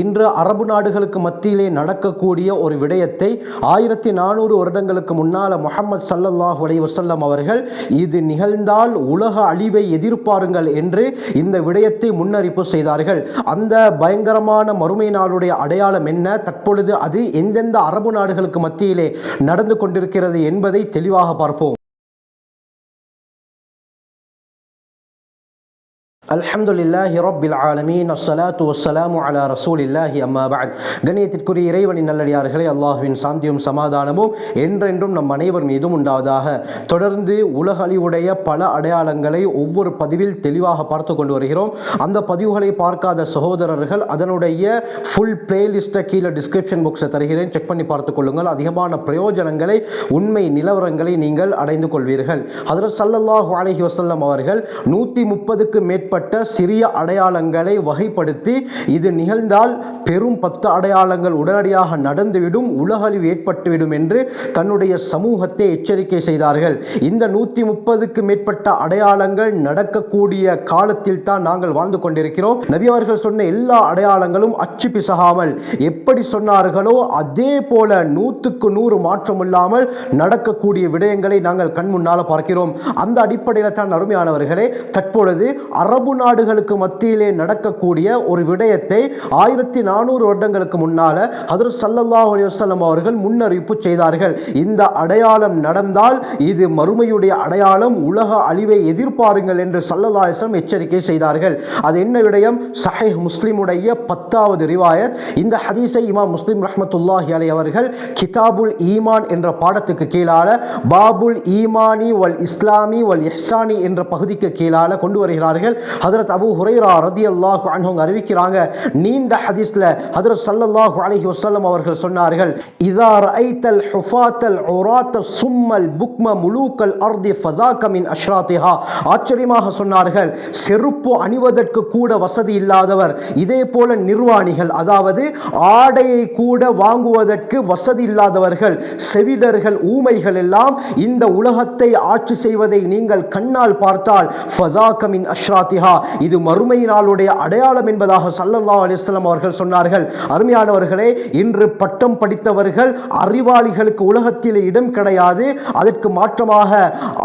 இன்று அரபு நாடுகளுக்கு மத்தியிலே நடக்கக்கூடிய ஒரு விடயத்தை ஆயிரத்தி நானூறு வருடங்களுக்கு முன்னால் முஹம்மது சல்லல்லாஹ் அலைஹி வசல்லம் அவர்கள் இது நிகழ்ந்தால் உலக அழிவை எதிர்பாருங்கள் என்று இந்த விடயத்தை முன்னறிப்பு செய்தார்கள். அந்த பயங்கரமான மறுமை நாளுடைய அடையாளம் என்ன? தற்பொழுது அது எந்தெந்த அரபு நாடுகளுக்கு மத்தியிலே நடந்து கொண்டிருக்கிறது என்பதை தெளிவாக பார்ப்போம். அல்ஹம்துலில்லாஹி ரொபில் ஆலமீன். அஸ்ஸலாத்து வஸ்ஸலாமு அலா ரசூலில்லாஹி அம்மா பஅத். கணியத்திற்குரிய இறைவனின் நல்லடியார்களே அல்லாஹ்வின் சாந்தியும் சமாதானமும் என்றென்றும் நம் அனைவர் மீதும் உண்டாவதாக. தொடர்ந்து உலக அழிவுடைய பல அடையாளங்களை ஒவ்வொரு பதிவில் தெளிவாக பார்த்து கொண்டு வருகிறோம். அந்த பதிவுகளை பார்க்காத சகோதரர்கள் அதனுடைய ஃபுல் பிளேலிஸ்ட்டை கீழே டிஸ்கிரிப்ஷன் பாக்ஸை தருகிறேன். செக் பண்ணி பார்த்து கொள்ளுங்கள். அதிகமான பிரயோஜனங்களை உண்மை நிலவரங்களை நீங்கள் அடைந்து கொள்வீர்கள். ஹதரத் ஸல்லல்லாஹு அலைஹி வசல்லம் அவர்கள் நூற்றி முப்பதுக்கு மேற்பட்ட சிறிய அடையாளங்களை வகைப்படுத்தி இது நிகழ்ந்தால் பெரும் பத்து அடையாளங்கள் உடனடியாக நடந்துவிடும் உலகழிவு ஏற்பட்டுவிடும் என்று தன்னுடைய சமூகத்தை எச்சரிக்கை செய்தார்கள். இந்த நூற்றி முப்பதுக்கு மேற்பட்ட அடையாளங்கள் நடக்கக்கூடிய காலத்தில் தான் நாங்கள் வாழ்ந்து கொண்டிருக்கிறோம். நபி அவர்கள் சொன்ன எல்லா அடையாளங்களும் அச்சு பிசகாமல் எப்படி சொன்னார்களோ அதே போல நூற்றுக்கு நூறு மாற்றம் இல்லாமல் நடக்கக்கூடிய விடயங்களை நாங்கள் கண் முன்னால் பார்க்கிறோம். அந்த அடிப்படையில் தான் அருமையானவர்களே தற்பொழுது அரபு நாடுகளுக்கு மத்தியிலே நடக்கக்கூடிய ஒரு விடயத்தை ஆயிரத்தி நானூறு வருடங்களுக்கு முன்னால் ஹதரத் சல்லல்லா அலிவசல்லம் அவர்கள் முன்னறிவிப்பு செய்தார்கள். இந்த அடையாளம் நடந்தால் இது மறுமையுடைய அடையாளம் உலக அழிவை எதிர்பாருங்கள் என்று ஸல்லல்லாஹு எச்சரிக்கை செய்தார்கள். அது என்ன விடயம்? சஹீஹ் முஸ்லிமுடைய பத்தாவது ரிவாயத். இந்த ஹதீஸை இமாம் முஸ்லிம் ரஹமத்துல்லாஹி அலி அவர்கள் கிதாபுல் ஈமான் என்ற பாடத்துக்கு கீழால பாபுல் ஈமானி வல் இஸ்லாமி வல் இஹ்சானி என்ற பகுதிக்கு கீழால கொண்டு வருகிறார்கள். ஹதரத் அபு ஹுரைரா ரதி அல்லாஹு அன்ஹுங்க அறிவிக்கிறாங்க நீண்ட ஹதீஸ்ல ஹதரத் சல்லல்லாஹு அலைஹி வசல்லம் அவர்கள் சொன்னார்கள் இதார் ஐத்தல் ஹுஃபாத்தல் உராத்த சும்மல் புக்ம முலூக்கல் அர்தி ஃபதாக்கமின் அஷ்ராத்திஹா. ஆச்சரியமாக சொன்னார்கள் செருப்பு அணிவதற்கு கூட வசதி இல்லாதவர் இதே போல நிர்வாணிகள் அதாவது ஆடையை கூட வாங்குவதற்கு வசதி இல்லாதவர்கள் செவிடர்கள் ஊமைகள் எல்லாம் இந்த உலகத்தை ஆட்சி செய்வதை நீங்கள் கண்ணால் பார்த்தால் ஃபதாக்கமின் அஷ்ராத்திஹா. அஷ்ராத்திஹா இது மறுமை நாளுடைய அடையாளம் என்பதாக சல்லல்லா அலிஸ்லாம் அவர்கள் சொன்னார்கள். அருமையானவர்களே இன்று பட்டம் படித்தவர்கள் அறிவாளிகளுக்கு உலகத்திலே இடம் கிடையாது. அதற்கு மாற்றமாக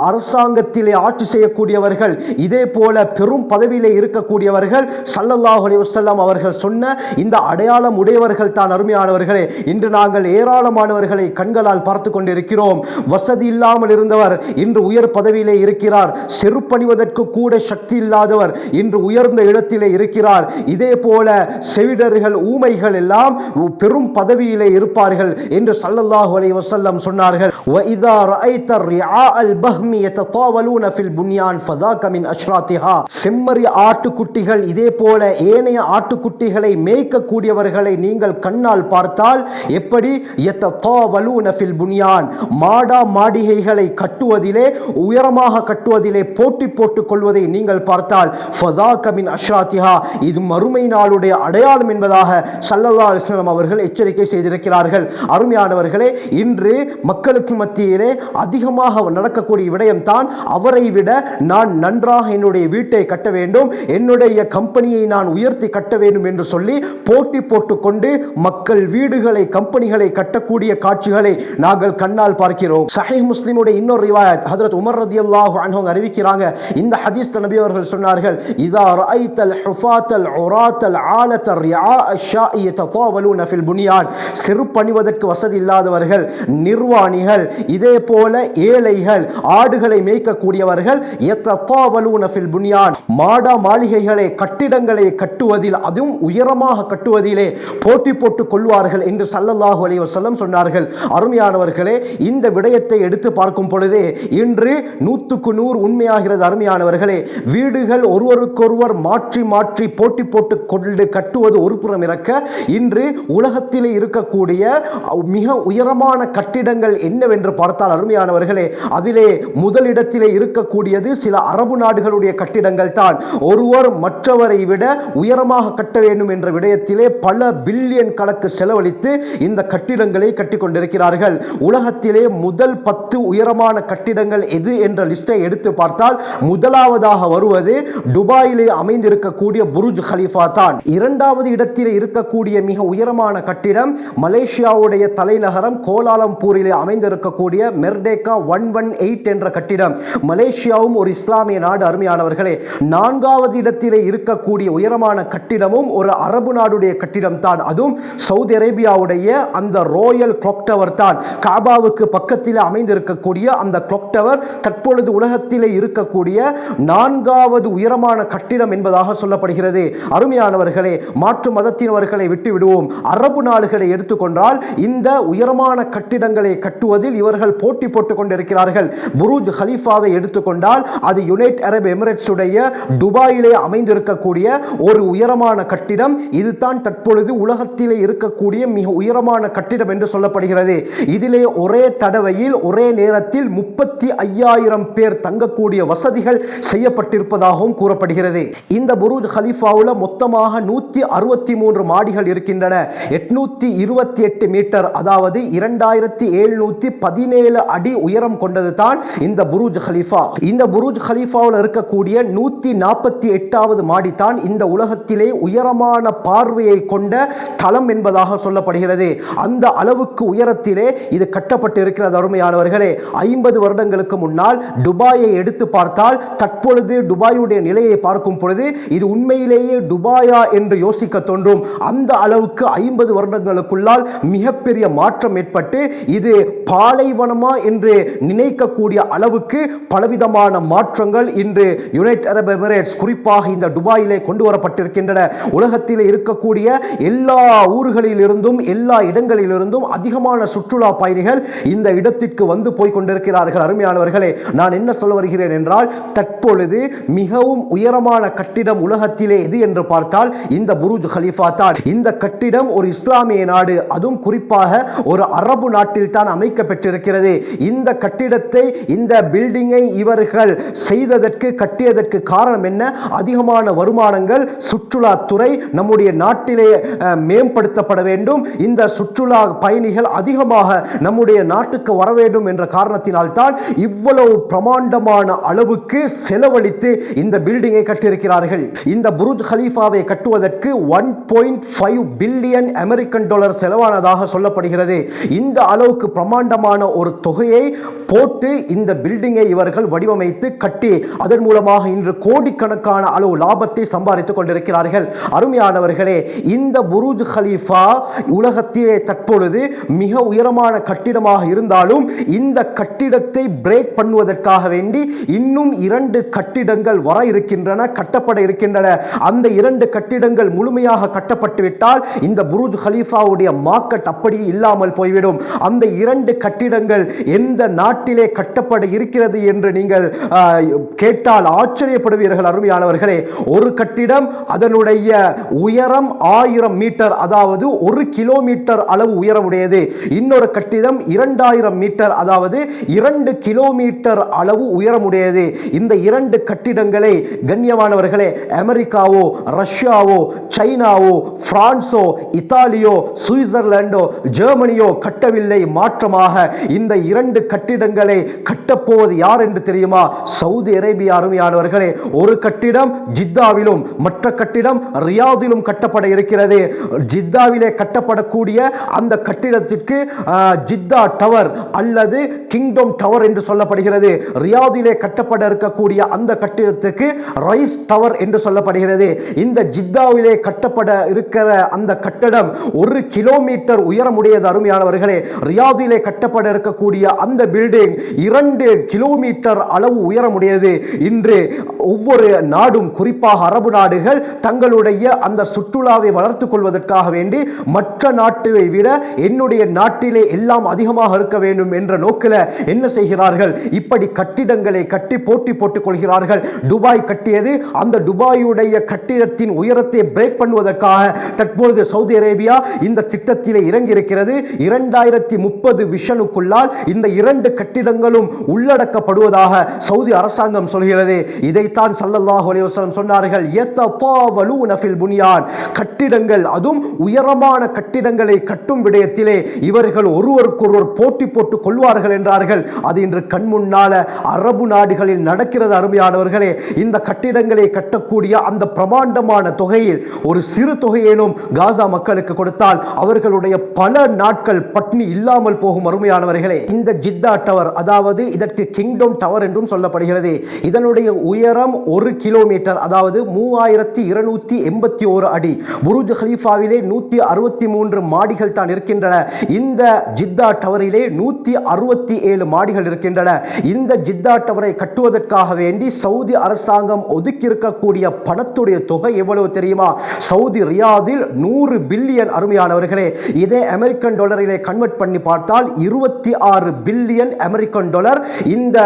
அரசாங்கத்திலே ஆட்சி செய்யக்கூடியவர்கள் இதே போல பெரும் பதவியிலே இருக்கக்கூடியவர்கள் சல்லல்லாஹ் அலிவசல்லாம் அவர்கள் சொன்ன இந்த அடையாளம் உடையவர்கள் தான் அருமையானவர்களே. இன்று நாங்கள் ஏராளமானவர்களை கண்களால் பார்த்து கொண்டிருக்கிறோம். வசதி இல்லாமல் இருந்தவர் இன்று உயர் பதவியிலே இருக்கிறார். செருப்பணிவதற்கு கூட சக்தி இல்லாதவர் இன்று உயர்ந்த இடத்திலே இருக்கிறார் இதே போல செவிடர்கள் ஊமைகள் எல்லாம் பெரும் பதவியிலே இருப்பார்கள் என்று சல்லல்லாஹு அலைஹி வஸல்லம் சொன்னார்கள் وَإِذَا رَأَيْتَ الرِّعَاءَ الْبَهْمِ يَتَطَاوَلُونَ فِي الْبُنْيَانِ فَذَاكَ مِنْ أَشْرَاطِهَا செம்மறி ஆட்டுக்குட்டிகள் இதே போல ஏனைய ஆட்டுக்குட்டிகளை மேய்க்கக்கூடியவர்களை நீங்கள் கண்ணால் பார்த்தால் எப்படி يَتَطَاوَلُونَ فِي الْبُنْيَانِ மாடா மாடிகைகளை கட்டுவதிலே உயரமாக கட்டுவதிலே போட்டி போட்டுக் கொள்வதை நீங்கள் பார்த்தால் அஷ்ராத்திஹா இது மறுமை நாளுடைய அடையாளம் என்பதாக சல்லல்லா அலிஸ்லாம் அவர்கள் எச்சரிக்கை செய்திருக்கிறார்கள். அருமையானவர்களே இன்று மக்களுக்கு மத்தியிலே அதிகமாக நடக்கக்கூடிய விடயம்தான் அவரை விட நான் நன்றாக என்னுடைய வீட்டை கட்ட வேண்டும் என்னுடைய கம்பெனியை நான் உயர்த்தி கட்ட வேண்டும் என்று சொல்லி போட்டி போட்டுக்கொண்டு மக்கள் வீடுகளை கம்பெனிகளை கட்டக்கூடிய காட்சிகளை நாங்கள் கண்ணால் பார்க்கிறோம். சஹீஹ் முஸ்லிமுடைய இன்னொரு ரிவாயத் ஹதரத் உமர் ரதி அல்லாஹ் அறிவிக்கிறாங்க. இந்த ஹதீஸ் நபி அவர்கள் சொன்னார்கள் இதா ரஐத்தல் ஹுஃபாத்தல் உராத்தல் ஆலத்தல் அஷா இய தத்தாவலு நஃபில் புனியான். செருப்பணிவதற்கு வசதி இல்லாதவர்கள் நிர்வாணிகள் இதே போல ஏழைகள் ஆடுகளை மேய்க்கக்கூடியவர்கள் யததாவலூன நஃபில் புனியான். மாடா மாளிகைகளை கட்டிடங்களை கட்டுவதில் அதுவும் உயரமாக கட்டுவதிலே போட்டி போட்டுக் கொள்வார்கள் என்று சல்லல்லாஹு அலைஹி வசல்லம் சொன்னார்கள். அருமையானவர்களே இந்த விடயத்தை எடுத்து பார்க்கும் பொழுதே இன்று நூற்றுக்கு நூறு உண்மையாகிறது அருமையானவர்களே. வீடுகள் ஒருவருக்கொருவர் மாற்றி மாற்றி போட்டி போட்டு கொண்டு கட்டுவது ஒரு புறம் இறக்க இன்று உலகத்திலே இருக்கக்கூடிய மிக உயரமான கட்டிடங்கள் என்னவென்று பார்த்தால் அருமையானவர்களே அதிலே முதலிடத்திலே இருக்கக்கூடியது சில அரபு நாடுகளுடைய கட்டிடங்கள் தான். ஒருவர் மற்றவரை விட உயரமாக கட்ட வேண்டும் என்ற விடயத்திலே பல பில்லியன் கணக்கு செலவழித்து இந்த கட்டிடங்களை கட்டி கொண்டிருக்கிறார்கள். உலகத்திலே முதல் பத்து உயரமான கட்டிடங்கள் எது என்ற லிஸ்டை எடுத்து பார்த்தால் முதலாவதாக வருவது துபாயிலே அமைந்திருக்கக்கூடிய புருஜ் ஹலிஃபா தான். இரண்டாவது இடத்திலே இருக்கக்கூடிய மிக உயரமான கட்டிடம் மலேசியாவுடைய தலைநகரம் கோலாலம்பூரிலே அமைந்திருக்கக்கூடிய மெர்டேகா ஒன் ஒன் எயிட் என்ற கட்டிடம். மலேசியாவும் ஒரு இஸ்லாமிய நாடு அருமையானவர்களே நான்காவது இடத்திலே இருக்கக்கூடிய உயரமான கட்டிடமும் ஒரு அரபு நாடுடைய கட்டிடம் தான். அதுவும் சவுதி அரேபியாவுடைய அந்த ரோயல் கிளாக் டவர் தான். காபாவுக்கு பக்கத்தில் அமைந்திருக்கக்கூடிய அந்த கிளாக் டவர் தற்பொழுது உலகத்திலே இருக்கக்கூடிய நான்காவது உயர் உயரமான கட்டிடம் என்பதாக சொல்லப்படுகிறது. அருமையானவர்களே மாற்று மதத்தினவர்களை விட்டு விடுவோம் அரபு நாடுகளை எடுத்துக்கொண்டால் இந்த உயரமான கட்டிடங்களை கட்டுவதில் இவர்கள் போட்டி போட்டுக் கொண்டிருக்கிறார்கள். புருஜ் ஹலீஃபாவை எடுத்துக்கொண்டால் அது யுனைட் அரப் எமிரேட்ஸ் உடைய துபாயிலே அமைந்திருக்கக்கூடிய ஒரு உயரமான கட்டிடம். இதுதான் தற்பொழுது உலகத்திலே இருக்கக்கூடிய மிக உயரமான கட்டிடம் என்று சொல்லப்படுகிறது. இதிலே ஒரே தடவையில் ஒரே நேரத்தில் முப்பத்தி ஐயாயிரம் பேர் தங்கக்கூடிய வசதிகள் செய்யப்பட்டிருப்பதாகவும் கூறப்படுகிறது. இந்த புருஜ் ஹலீஃபாவில் மொத்தமாக நூற்றி அறுபத்தி மூன்று மாடிகள் இருக்கின்றன. எட்நூத்தி இருபத்தி எட்டு மீட்டர் அதாவது இரண்டாயிரத்தி எழுநூற்றி பதினேழு அடி உயரம் கொண்டது தான் இந்த புருஜ் ஹலீஃபா. இந்த புருஜ் ஹலீஃபாவில் இருக்கக்கூடிய நூத்தி நாற்பத்தி எட்டாவது மாடி தான் இந்த உலகத்திலே உயரமான பார்வையை கொண்ட தளம் என்பதாக சொல்லப்படுகிறது. அந்த அளவுக்கு உயரத்திலே இது கட்டப்பட்டு இருக்கிறது அருமையானவர்களே. ஐம்பது வருடங்களுக்கு முன்னால் துபாயை எடுத்து பார்த்தால் தற்பொழுது துபாயுடைய நிலையை பார்க்கும் பொழுது இது உண்மையிலேயே துபாயா என்று யோசிக்க தோன்றும். அந்த அளவுக்கு ஐம்பது வருடங்களுக்குள்ளால் மிகப்பெரிய மாற்றம் ஏற்பட்டு இது பாலைவனமா என்று நினைக்கக்கூடிய அளவுக்கு பலவிதமான மாற்றங்கள் இன்று யுனைடெட் அரப் எமிரேட்ஸ் குறிப்பாக இந்த துபாயிலே கொண்டு வரப்பட்டிருக்கின்றன. உலகத்தில் இருக்கக்கூடிய எல்லா ஊர்களிலிருந்தும் எல்லா இடங்களிலிருந்தும் அதிகமான சுற்றுலா பயணிகள் இந்த இடத்திற்கு வந்து போய் கொண்டிருக்கிறார்கள். அருமையானவர்களே நான் என்ன சொல்ல வருகிறேன் என்றால் தற்பொழுது மிகவும் உயரமான கட்டிடம் உலகத்திலே எது என்று பார்த்தால் இந்த புருஜ் ஹலிஃபா தான். இந்த கட்டிடம் ஒரு இஸ்லாமிய நாடு அதுவும் குறிப்பாக ஒரு அரபு நாட்டில் தான் அமைக்கப்பட்டிருக்கிறது. இந்த கட்டிடத்தை இந்த பில்டிங்கை இவர்கள் செய்ததற்கு கட்டியதற்கு காரணம் என்ன? அதிகமான வருமானங்கள் சுற்றுலாத்துறை நம்முடைய நாட்டிலே மேம்படுத்தப்பட வேண்டும். இந்த சுற்றுலா பயணிகள் அதிகமாக நம்முடைய நாட்டுக்கு வர வேண்டும் என்ற காரணத்தினால் தான் இவ்வளவு பிரமாண்டமான அளவுக்கு செலவழித்து இந்த பில்டிங்கை கட்டியிருக்கிறார்கள். இந்த புருஜ் ஹலீஃபாவை கட்டுவதற்கு one point five billion American dollar செலவானதாக சொல்லப்படுகிறது. இந்த அளவுக்கு பிரமாண்டமான ஒரு தொகையை போட்டு இந்த பில்டிங்கை இவர்கள் வடிவமைத்து கட்டி அதன் மூலமாக இன்று கோடிக்கணக்கான அளவு லாபத்தை சம்பாதித்துக் கொண்டிருக்கிறார்கள். அருமையானவர்களே இந்த புருஜ் ஹலீஃபா உலகத்திலே தற்பொழுது மிக உயரமான கட்டிடமாக இருந்தாலும் இந்த கட்டிடத்தை பிரேக் பண்ணுவதற்காக வேண்டி இன்னும் இரண்டு கட்டிடங்கள் வர இருக்கின்றன கட்டப்பட இருக்கின்றன. அந்த இரண்டு கட்டிடங்கள் முழுமையாக கட்டப்பட்டு விட்டால் இந்த புருஜ் ஹலீஃபாவுடைய மார்க்கெட் அப்படியே இல்லாமல் போய்விடும். அந்த இரண்டு கட்டிடங்கள் எந்த நாட்டிலே கட்டப்பட இருக்கிறது என்று நீங்கள் கேட்டால் ஆச்சரியப்படுவீர்கள் அருமையானவர்களே. ஒரு கட்டிடம் அதனுடைய உயரம் ஆயிரம் மீட்டர் அதாவது ஒரு கிலோமீட்டர் அளவு உயரமுடையது. இன்னொரு கட்டிடம் இரண்டாயிரம் மீட்டர் அதாவது இரண்டு கிலோமீட்டர் அளவு உயரமுடையது. இந்த இரண்டு கட்டிடங்களை கண்ணியமானவர்களே அமெரிக்காவோ ரஷ்யாவோ சைனாவோ பிரான்சோ இத்தாலியோ சுவிட்சர்லாண்டோ ஜெர்மனியோ கட்டவில்லை. மாற்றமாக இந்த இரண்டு கட்டிடங்களை கட்டப்போவது யார் என்று தெரியுமா? சவுதி அரேபியா அருமையானவர்களே ஒரு கட்டிடம் ஜித்தாவிலும் மற்ற கட்டிடம் ரியாதிலும் கட்டப்பட இருக்கிறது. ஜித்தாவிலே கட்டப்படக்கூடிய அந்த கட்டிடத்திற்கு ஜித்தா டவர் அல்லது கிங்டம் டவர் என்று சொல்லப்படுகிறது. ரியாதிலே கட்டப்பட இருக்கக்கூடிய அந்த கட்டிடத்துக்கு ரைஸ் டவர் என்று சொல்லப்படுகிறது. இந்த ஜித்தாவிலே கட்டப்பட இருக்கிற அந்த கட்டடம் ஒரு கிலோமீட்டர் உயரமுடையது அருமையானவர்களே. ரியாதிலே கட்டப்பட இருக்கக்கூடிய அந்த பில்டிங் இரண்டு கிலோமீட்டர் அளவு உயரமுடையது. இன்று ஒவ்வொரு நாடும் குறிப்பாக அரபு நாடுகள் தங்களுடைய அந்த சுற்றுலாவை வளர்த்துக் கொள்வதற்காக வேண்டி மற்ற நாட்டை விட என்னுடைய நாட்டிலே எல்லாம் அதிகமாக இருக்க வேண்டும் என்ற நோக்கில் என்ன செய்கிறார்கள்? இப்படி கட்டிடங்களை கட்டி போட்டி போட்டுக் கொள்கிறார்கள். துபாய் துபாய் கட்டியது அந்த துபாயுடைய கட்டிடத்தின் உயரத்தை பிரேக் பண்ணுவதற்காக தற்பொழுது சவுதி அரேபியா இந்த திட்டத்திலே இறங்கியிருக்கிறது. இரண்டாயிரத்தி முப்பது விஷனுக்குள்ளால் இந்த இரண்டு கட்டிடங்களும் உள்ளடக்கப்படுவதாக சவுதி அரசாங்கம் சொல்கிறது. இதைத்தான் சல்லல்லாஹு அலைவசம் சொன்னார்கள் புனியான். கட்டிடங்கள் அதுவும் உயரமான கட்டிடங்களை கட்டும் விடயத்திலே இவர்கள் ஒருவருக்கொருவர் போட்டி போட்டுக் கொள்வார்கள் என்றார்கள். அது இன்று கண் முன்னால அரபு நாடுகளில் நடக்கிறது அருமையானவர்களே. இந்த கட்டிடங்களை கட்டக்கூடிய அந்த பிரமாண்டமான தொகையில் ஒரு சிறு தொகையேனும் காசா மக்களுக்கு கொடுத்தால் அவர்களுடைய பல நாட்கள் பட்னி இல்லாமல் போகும் அருமையானவர்களே. இந்த ஜித்தா டவர் அதாவது இதற்கு கிங்டம் டவர் என்றும் சொல்லப்படுகிறது. இதனுடைய உயரம் ஒரு கிலோமீட்டர் அதாவது மூவாயிரத்தி இருநூத்தி எண்பத்தி ஓரு அடி. புருஜ் ஹலீஃபாவிலே நூத்தி அறுபத்தி மூன்று மாடிகள் தான் இருக்கின்றன. இந்த ஜித்தா டவரிலே நூத்தி அறுபத்தி ஏழு மாடிகள் இருக்கின்றன. இந்த ஜித்தா டவரை கட்டுவதற்காக வேண்டி சவுதி அரசாங்கம் ஒதுக்கி இருக்கக்கூடிய பணத்துடைய தொகை எவ்வளவு தெரியுமா? சவுதி ரியாதில் நூறு பில்லியன் அருமையானவர்களே இதே அமெரிக்கன் டாலரிலே கன்வெர்ட் பண்ணி பார்த்தால் இருபத்தி ஆறு பில்லியன் அமெரிக்கன் டாலர் இந்த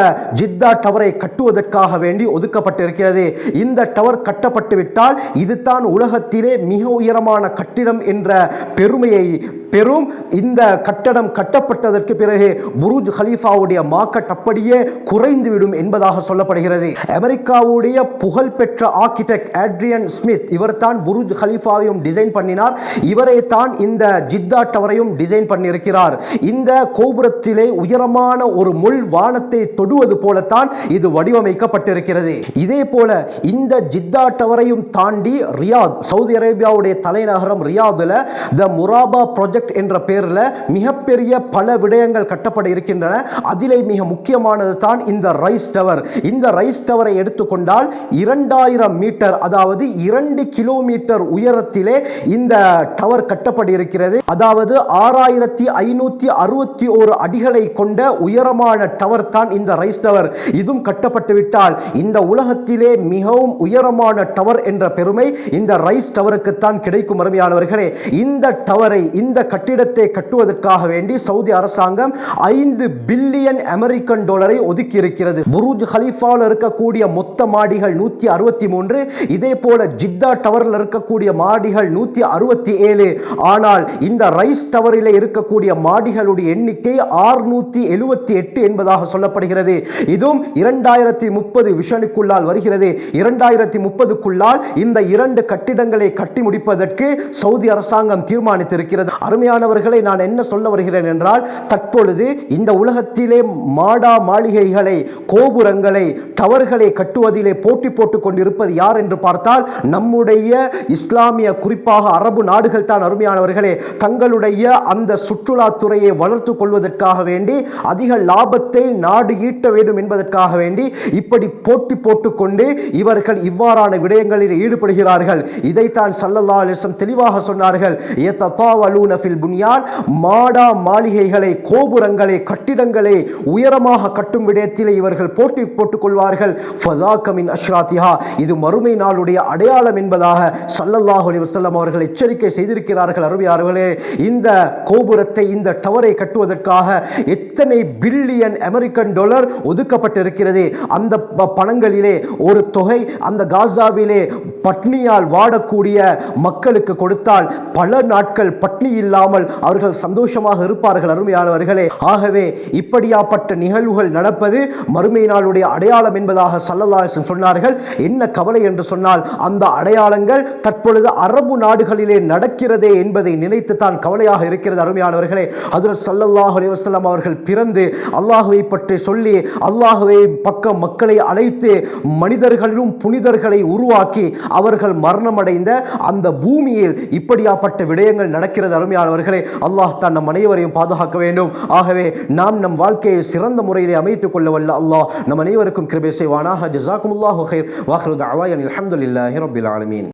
ஜித்தா டவரை கட்டுவதற்காக வேண்டி ஒதுக்கப்பட்டிருக்கிறது. இந்த டவர் கட்டப்பட்டு விட்டால் இதுதான் உலகத்திலே மிக உயரமான கட்டிடம் என்ற பெருமையை பெரும் இந்த கட்டடம் கட்டப்பட்டதற்கு பிறகு புருஜ் ஹலீஃபாவுடைய மார்க்கெட் அப்படியே குறைந்துவிடும் என்பதாக சொல்லப்படுகிறது. அமெரிக்காவுடைய புகழ்பெற்ற ஆர்கிடெக்ட் ஆட்ரியன் ஸ்மித் இவர் தான் புருஜ் ஹலீஃபாவையும் டிசைன் பண்ணினார். இவரே தான் இந்த ஜித்தா டவரையும் டிசைன் பண்ணியிருக்கிறார். இந்த கோபுரத்திலே உயரமான ஒரு முள் வானத்தை தொடுவது போலத்தான் இது வடிவமைக்கப்பட்டிருக்கிறது. இதே போல இந்த ஜித்தா டவரையும் தாண்டி ரியாத் சவுதி அரேபியாவுடைய தலைநகரம் ரியாதுல த முராபா ப்ராஜெக்ட் என்ற பேரில் மிகப்பெரிய பல விடயங்கள் கட்டப்பட இருக்கின்றன. அதிலே மிக முக்கியமானது தான் இந்த ரைஸ் டவர். இந்த ரைஸ் டவரை எடுத்துக்கொண்டால் இரண்டாயிரம் மீட்டர் அதாவது இரண்டு கிலோமீட்டர் உயரத்திலே இந்த டவர் கட்டப்பட இருக்கிறது. அதாவது ஆறாயிரத்தி ஐநூத்தி அறுபத்தி ஒரு அடிகளை கொண்ட உயரமான டவர் தான் இந்த ரைஸ் டவர். இதுவும் கட்டப்பட்டு விட்டால் இந்த உலகத்திலே மிகவும் உயரமான டவர் என்ற பெருமை இந்த ரைஸ் டவருக்குத்தான் கிடைக்கும் அருமையானவர்களே. இந்த டவரை இந்த கட்டிடத்தை கட்டுவதற்காக வேண்டி சவுதி அரசாங்கம் ஐந்து பில்லியன் அமெரிக்கன் டாலரை ஒதுக்கி இருக்கிறது புருஜ் ஹலீஃபாவில் இருக்கக்கூடிய மொத்த மாடிகள் நூத்தி அறுபத்தி மூன்று. இதே போல ஜித்தா டவரில் இருக்கக்கூடிய மாடிகள் நூத்தி அறுபத்தி ஏழு. ஆனால் இந்த ரைஸ் டவரில் இருக்கக்கூடிய மாடிகளுடைய எண்ணிக்கை ஆறுநூத்தி எழுபத்தி எட்டு என்பதாக சொல்லப்படுகிறது. இதுவும் இரண்டாயிரத்தி முப்பது விஷனுக்குள்ளால் வருகிறது. இரண்டாயிரத்தி முப்பதுக்குள்ளால் இந்த இரண்டு கட்டிடங்களை கட்டி முடிப்பதற்கு சவுதி அரசாங்கம் தீர்மானித்திருக்கிறது. அருமையானவர்களை நான் என்ன சொல்ல வருகிறேன் என்றால் தற்பொழுது இந்த உலகத்திலே மாடா மாளிகைகளை கோபுரங்களை டவர்களை கட்டுவதிலே போட்டி போட்டுக் கொண்டிருப்பது யார் என்று பார்த்தால் நம்முடைய இஸ்லாமிய குறிப்பாக அரபு நாடுகள் தான் அருமையானவர்களே. தங்களுடைய அந்த சுற்றுலாத்துறையை வளர்த்து கொள்வதற்காக வேண்டி அதிக லாபத்தை நாடு ஈட்ட வேண்டும் என்பதற்காக வேண்டி இப்படி போட்டி போட்டுக்கொண்டு இவர்கள் இவ்வாறான விடயங்களில் ஈடுபடுகிறார்கள். இதைத்தான் சல்லல்லா அலிஸ்லம் தெளிவாக சொன்னார்கள். "யததாவலூன ஃபில் புனியான் மாடா மாளிகைகளை கோபுரங்களை கட்டிடங்களை உயரமாக கட்டும் விடயத்திலே இவர்கள் போட்டி போட்டுக் கொள்வார்கள் ஃபதாக்கமின் அஷ்ராத்திஹா. இது மறுமை நாளுடைய அடையாளம் என்பதாக சல்லல்லாஹ் அலி வசல்லம் அவர்கள் எச்சரிக்கை செய்திருக்கிறார்கள். அருமையார்களே இந்த கோபுரத்தை இந்த டவரை கட்டுவதற்காக எத்தனை பில்லியன் அமெரிக்கன் டாலர் ஒதுக்கப்பட்டிருக்கிறது. அந்த பணங்களிலே ஒரு தொகை அந்த காசாவிலே பட்னியால் வாடக்கூடிய மக்களுக்கு கொடுத்தால் பல நாட்கள் பட்னி இல்லாமல் அவர்கள் சந்தோஷமாக இருப்பார்கள் அருமையானவர்களே. ஆகவே இப்படியாப்பட்ட நிகழ்வுகள் நடப்பது மறுமை நாளுடைய அடையாளம் என்பதாக சல்லல்லாசன் சொன்னார்கள். என்ன கவலை என்று சொன்னால் அந்த அடையாளங்கள் தற்பொழுது அரபு நாடுகளிலே நடக்கிறதே என்பதை நினைத்து தான் கவலையாக இருக்கிறது அருமையானவர்களே. அதில் சல்லல்லாஹ் அலைஹி அவர்கள் பிறந்து அல்லாஹுவை பற்றி சொல்லி அல்லாஹுவை பக்கம் மக்களை அழைத்து மனிதர்களும் புனிதர்களை உருவாக்கி அவர்கள் மரணமடைந்த அந்த பூமியில் இப்படியாப்பட்ட விடயங்கள் நடக்கிறது அருமையானவர்களே அல்லாஹ் தான் நம் அனைவரையும் பாதுகாக்க வேண்டும். ஆகவே நாம் நம் வாழ்க்கையை சிறந்த முறையிலே அமைத்துக் கொள்ள வல்ல அல்லாஹ் நம் அனைவருக்கும் கிருபை செய்வானாக. ஜசாக்குமுல்லாஹு ஹைர் வாஹ்ரு அவாயன் அலமதுல்லாஹி ரப்பில் ஆலமீன்.